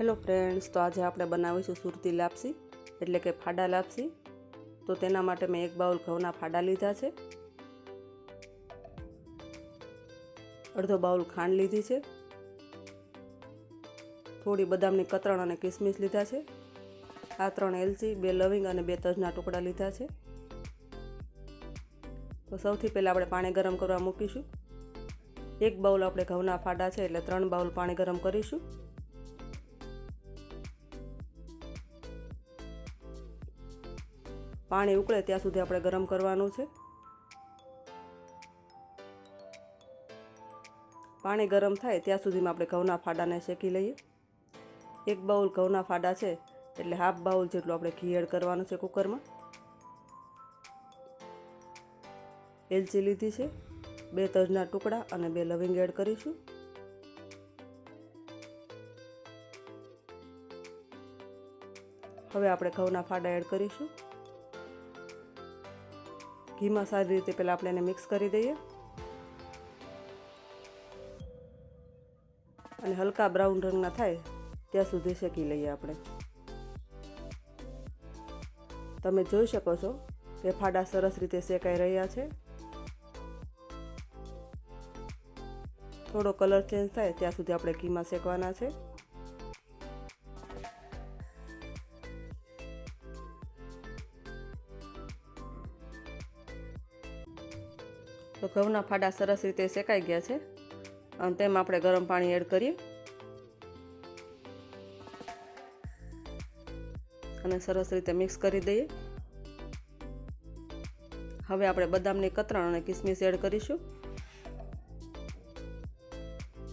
Hello friends, તો આજે આપણે બનાવીશું સુરતી લાપસી, એટલે કે ફાડા લાપસી. તો તેના માટે મેં એક બાઉલ ઘઉંના ફાડા લીધા છે. અડધો બાઉલ ખાંડ લીધી છે. થોડી બદામની કતરણ અને કિસમિસ લીધા છે. આ ત્રણ એલચી, બે લવિંગ અને બે તજના ટુકડા લીધા છે. તો સૌથી પહેલાં આપણે પાણી ગરમ કરવા મૂકીશું. એક બાઉલ આપણે ઘઉંના ફાડા છે, એટલે ત્રણ બાઉલ પાણી ગરમ કરીશું. પાણી ઉકળે ત્યાં સુધી આપણે ગરમ કરવાનું છે. પાણી ગરમ થાય ત્યાં સુધીમાં આપણે ઘઉંના ફાડાને શેકી લઈએ. એક બાઉલ ઘઉંના ફાડા છે, એટલે હાફ બાઉલ જેટલું આપણે ઘી એડ કરવાનું છે કુકરમાં. એલચી લીધી છે, બે તજના ટુકડા અને બે લવિંગ એડ કરીશું. હવે આપણે ઘઉંના ફાડા એડ કરીશું. ઘીમાં સારી રીતે પહેલાં આપણે એને મિક્સ કરી દઈએ. અને હલકા બ્રાઉન રંગના થાય ત્યાં સુધી શેકી લઈએ આપણે. તમે જોઈ શકો છો કે ફાડા સરસ રીતે શેકાઈ રહ્યા છે. થોડો કલર ચેન્જ થાય ત્યાં સુધી આપણે ઘીમાં શેકવાના છે. તો ઘઉંના ફાડા સરસ રીતે શેકાઈ ગયા છે. અને તેમાં આપણે ગરમ પાણી એડ કરીએ. અને સરસ રીતે મિક્સ કરી દઈએ. હવે આપણે બદામની કતરણ અને કિસમિસ એડ કરીશું.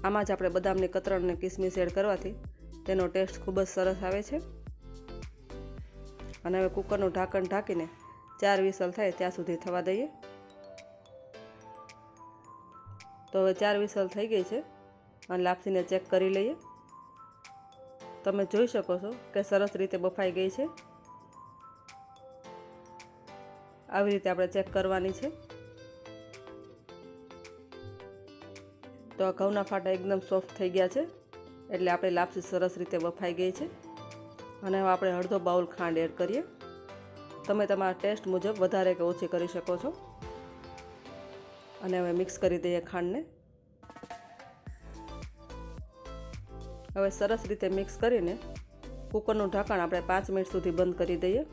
આમાં જ આપણે બદામની કતરણ અને કિસમિસ એડ કરવાથી તેનો ટેસ્ટ ખૂબ જ સરસ આવે છે. અને હવે કુકરનું ઢાંકણ ઢાંકીને ચાર વિસલ થાય ત્યાં સુધી થવા દઈએ. તો હવે ચાર વિસલ થઈ ગઈ છે. અને લાપસીને ચેક કરી લઈએ. તમે જોઈ શકો છો કે સરસ રીતે બફાઈ ગઈ છે. આવી રીતે આપણે ચેક કરવાની છે. તો આ ઘઉંના ફાટા એકદમ સોફ્ટ થઈ ગયા છે. એટલે આપણે લાપસી સરસ રીતે બફાઈ ગઈ છે. અને હવે આપણે અડધો બાઉલ ખાંડ એડ કરીએ. તમે તમારા ટેસ્ટ મુજબ વધારે કે ઓછી કરી શકો છો. અને હવે મિક્સ કરી દઈએ ખાંડને. હવે સરસ રીતે મિક્સ કરીને કુકરનું ઢાંકણ આપણે પાંચ મિનિટ સુધી બંધ કરી દઈએ.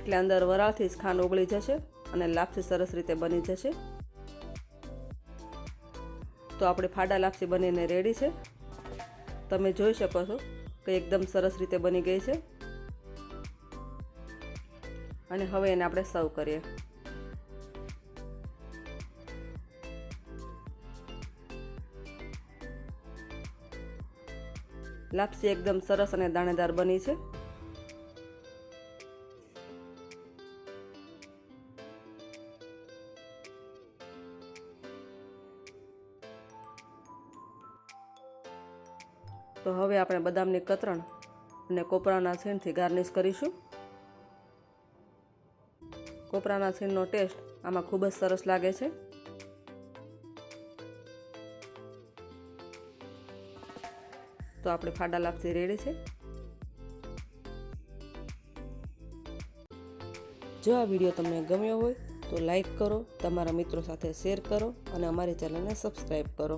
એટલે અંદર વરાળથી જ ખાંડ ઓગળી જશે અને લાપસી સરસ રીતે બની જશે. તો આપણે ફાડા લાપસી બનીને રેડી છે. તમે જોઈ શકો છો કે એકદમ સરસ રીતે બની ગઈ છે. અને હવે એને આપણે સર્વ કરીએ. લાપસી એકદમ સરસ અને દાણેદાર બની છે. તો હવે આપણે બદામની કતરણ અને કોપરાના છીણથી ગાર્નિશ કરીશું. કોપરાના છીણનો ટેસ્ટ આમાં ખૂબ જ સરસ લાગે છે. તો આપણે ફાડા લાપસી રેડી છે. જો આ વીડિયો તમને ગમ્યો હોય તો લાઈક કરો, તમારા મિત્રો સાથે શેર કરો અને અમારી ચેનલને સબસ્ક્રાઈબ કરો.